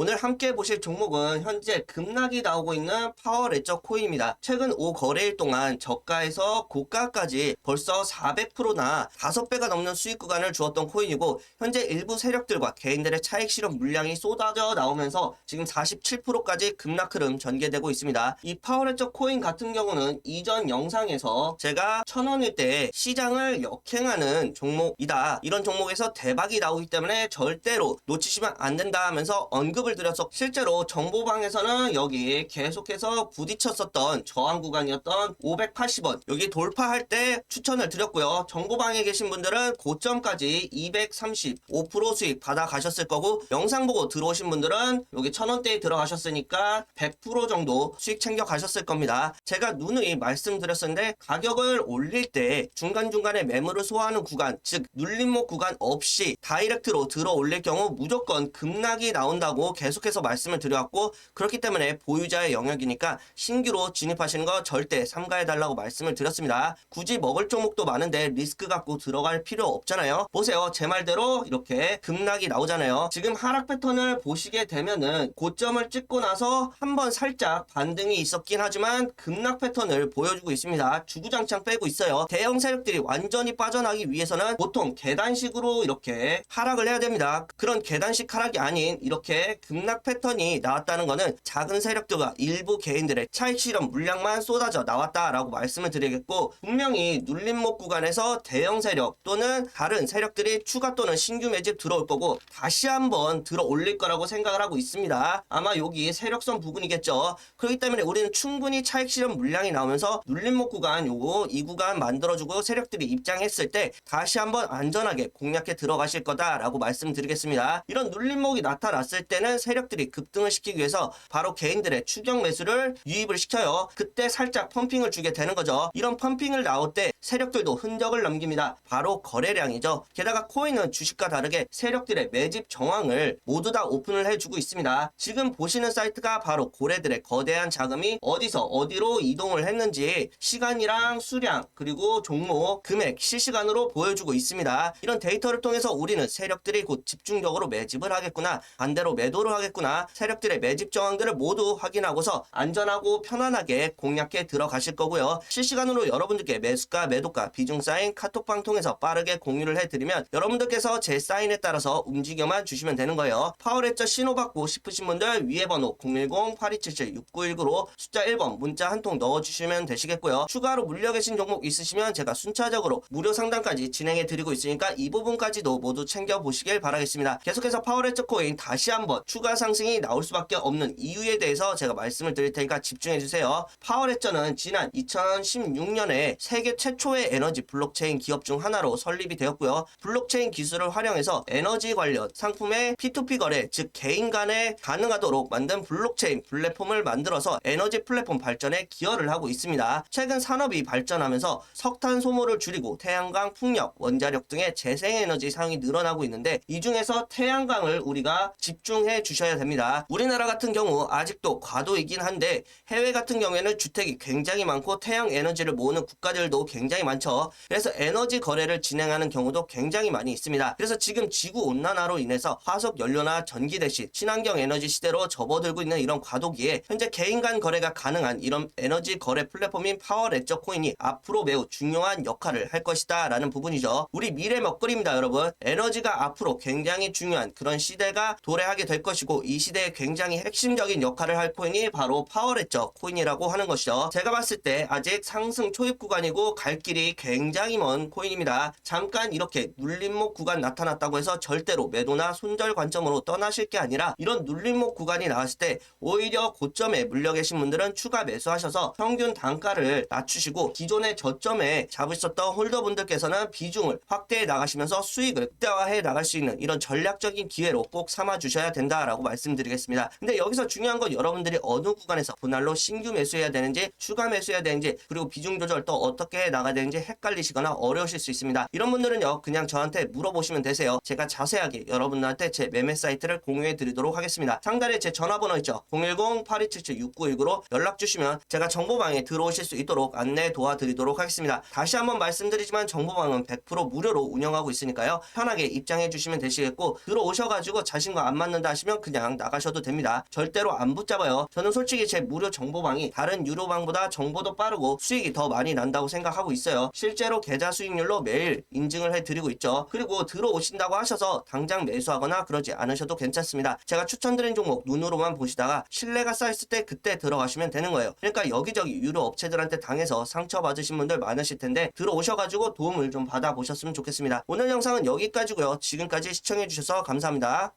오늘 함께 보실 종목은 현재 급락이 나오고 있는 파워레저 코인입니다. 최근 5거래일 동안 저가에서 고가까지 벌써 400%나 5배가 넘는 수익 구간을 주었던 코인이고 현재 일부 세력들과 개인들의 차익 실현 물량이 쏟아져 나오면서 지금 47%까지 급락 흐름 전개되고 있습니다. 이 파워레저 코인 같은 경우는 이전 영상에서 제가 천원일 때 시장을 역행하는 종목이다. 이런 종목에서 대박이 나오기 때문에 절대로 놓치시면 안 된다 하면서 언급을 드렸어. 실제로 정보방에서는 여기 계속해서 부딪혔었던 저항 구간이었던 580원 여기 돌파할 때 추천을 드렸고요. 정보방에 계신 분들은 고점까지 235% 수익 받아 가셨을 거고 영상 보고 들어오신 분들은 여기 천원대에 들어가셨으니까 100% 정도 수익 챙겨 가셨을 겁니다. 제가 누누이 말씀드렸었는데 가격을 올릴 때 중간중간에 매물을 소화하는 구간 즉 눌림목 구간 없이 다이렉트로 들어 올릴 경우 무조건 급락이 나온다고 계속해서 말씀을 드려왔고 그렇기 때문에 보유자의 영역이니까 신규로 진입하시는 거 절대 삼가해 달라고 말씀을 드렸습니다. 굳이 먹을 종목도 많은데 리스크 갖고 들어갈 필요 없잖아요. 보세요. 제 말대로 이렇게 급락이 나오잖아요. 지금 하락 패턴을 보시게 되면은 고점을 찍고 나서 한번 살짝 반등이 있었긴 하지만 급락 패턴을 보여주고 있습니다. 주구장창 빼고 있어요. 대형 세력들이 완전히 빠져나기 위해서는 보통 계단식으로 이렇게 하락을 해야 됩니다. 그런 계단식 하락이 아닌 이렇게 급락 패턴이 나왔다는 거는 작은 세력들과 일부 개인들의 차익 실현 물량만 쏟아져 나왔다라고 말씀을 드리겠고 분명히 눌림목 구간에서 대형 세력 또는 다른 세력들이 추가 또는 신규 매집 들어올 거고 다시 한번 들어 올릴 거라고 생각을 하고 있습니다. 아마 여기 세력선 부분이겠죠. 그렇기 때문에 우리는 충분히 차익 실현 물량이 나오면서 눌림목 구간 요거 이 구간 만들어주고 세력들이 입장했을 때 다시 한번 안전하게 공략해 들어가실 거다라고 말씀드리겠습니다. 이런 눌림목이 나타났을 때는 세력들이 급등을 시키기 위해서 바로 개인들의 추격 매수를 유입을 시켜요. 그때 살짝 펌핑을 주게 되는 거죠. 이런 펌핑을 나올 때 세력들도 흔적을 남깁니다. 바로 거래량이죠. 게다가 코인은 주식과 다르게 세력들의 매집 정황을 모두 다 오픈을 해주고 있습니다. 지금 보시는 사이트가 바로 고래들의 거대한 자금이 어디서 어디로 이동을 했는지 시간이랑 수량 그리고 종목 금액 실시간으로 보여주고 있습니다. 이런 데이터를 통해서 우리는 세력들이 곧 집중적으로 매집을 하겠구나 반대로 매도 를 하겠구나 세력들의 매집 정황들을 모두 확인하고서 안전하고 편안하게 공략해 들어가실 거고요. 실시간으로 여러분들께 매수가 매도가 비중 사인 카톡방 통해서 빠르게 공유를 해드리면 여러분들께서 제 사인에 따라서 움직여만 주시면 되는 거예요. 파워레저 신호 받고 싶으신 분들 위에 번호 010-8277-6919로 숫자 1번 문자 한 통 넣어주시면 되시겠고요. 추가로 물려 계신 종목 있으시면 제가 순차적으로 무료 상담까지 진행해 드리고 있으니까 이 부분까지도 모두 챙겨 보시길 바라겠습니다. 계속해서 파워레저 코인 다시 한번 추가 상승이 나올 수밖에 없는 이유에 대해서 제가 말씀을 드릴 테니까 집중해 주세요. 파워레저는 지난 2016년에 세계 최초의 에너지 블록체인 기업 중 하나로 설립이 되었고요. 블록체인 기술을 활용해서 에너지 관련 상품의 P2P 거래, 즉 개인 간에 가능하도록 만든 블록체인 플랫폼을 만들어서 에너지 플랫폼 발전에 기여를 하고 있습니다. 최근 산업이 발전하면서 석탄 소모를 줄이고 태양광, 풍력, 원자력 등의 재생에너지 사용이 늘어나고 있는데 이 중에서 태양광을 우리가 집중해 주셔야 됩니다. 우리나라 같은 경우 아직도 과도이긴 한데 해외 같은 경우에는 주택이 굉장히 많고 태양 에너지를 모으는 국가들도 굉장히 많죠. 그래서 에너지 거래를 진행하는 경우도 굉장히 많이 있습니다. 그래서 지금 지구 온난화로 인해서 화석 연료나 전기 대신 친환경 에너지 시대로 접어들고 있는 이런 과도기에 현재 개인 간 거래가 가능한 이런 에너지 거래 플랫폼인 파워 레저 코인이 앞으로 매우 중요한 역할을 할 것이다 라는 부분이죠. 우리 미래 먹거리입니다 여러분. 에너지가 앞으로 굉장히 중요한 그런 시대가 도래하게 될 것 이고 이 시대에 굉장히 핵심적인 역할을 할 코인이 바로 파워레저 코인이라고 하는 것이죠. 제가 봤을 때 아직 상승 초입 구간이고 갈 길이 굉장히 먼 코인입니다. 잠깐 이렇게 눌림목 구간 나타났다고 해서 절대로 매도나 손절 관점으로 떠나실 게 아니라 이런 눌림목 구간이 나왔을 때 오히려 고점에 물려 계신 분들은 추가 매수하셔서 평균 단가를 낮추시고 기존의 저점에 잡으셨던 홀더분들께서는 비중을 확대해 나가시면서 수익을 극대화해 나갈 수 있는 이런 전략적인 기회로 꼭 삼아 주셔야 된다 라고 말씀드리겠습니다. 근데 여기서 중요한 건 여러분들이 어느 구간에서 분할로 신규 매수해야 되는지 추가 매수해야 되는지 그리고 비중 조절 또 어떻게 해 나가야 되는지 헷갈리시거나 어려우실 수 있습니다. 이런 분들은요 그냥 저한테 물어보시면 되세요. 제가 자세하게 여러분들한테 제 매매 사이트를 공유해 드리도록 하겠습니다. 상단에 제 전화번호 있죠. 010-8277-6919로 연락 주시면 제가 정보방에 들어오실 수 있도록 안내 도와드리도록 하겠습니다. 다시 한번 말씀드리지만 정보방은 100% 무료로 운영하고 있으니까요. 편하게 입장해 주시면 되시겠고 들어오셔가지고 자신과 안 맞는다 하시면 싶으시면 그냥 나가셔도 됩니다. 절대로 안 붙잡아요. 저는 솔직히 제 무료 정보방이 다른 유료방보다 정보도 빠르고 수익이 더 많이 난다고 생각하고 있어요. 실제로 계좌 수익률로 매일 인증을 해드리고 있죠. 그리고 들어오신다고 하셔서 당장 매수하거나 그러지 않으셔도 괜찮습니다. 제가 추천드린 종목 눈으로만 보시다가 신뢰가 쌓였을 때 그때 들어가시면 되는 거예요. 그러니까 여기저기 유료 업체들한테 당해서 상처받으신 분들 많으실 텐데 들어오셔가지고 도움을 좀 받아보셨으면 좋겠습니다. 오늘 영상은 여기까지고요. 지금까지 시청해주셔서 감사합니다.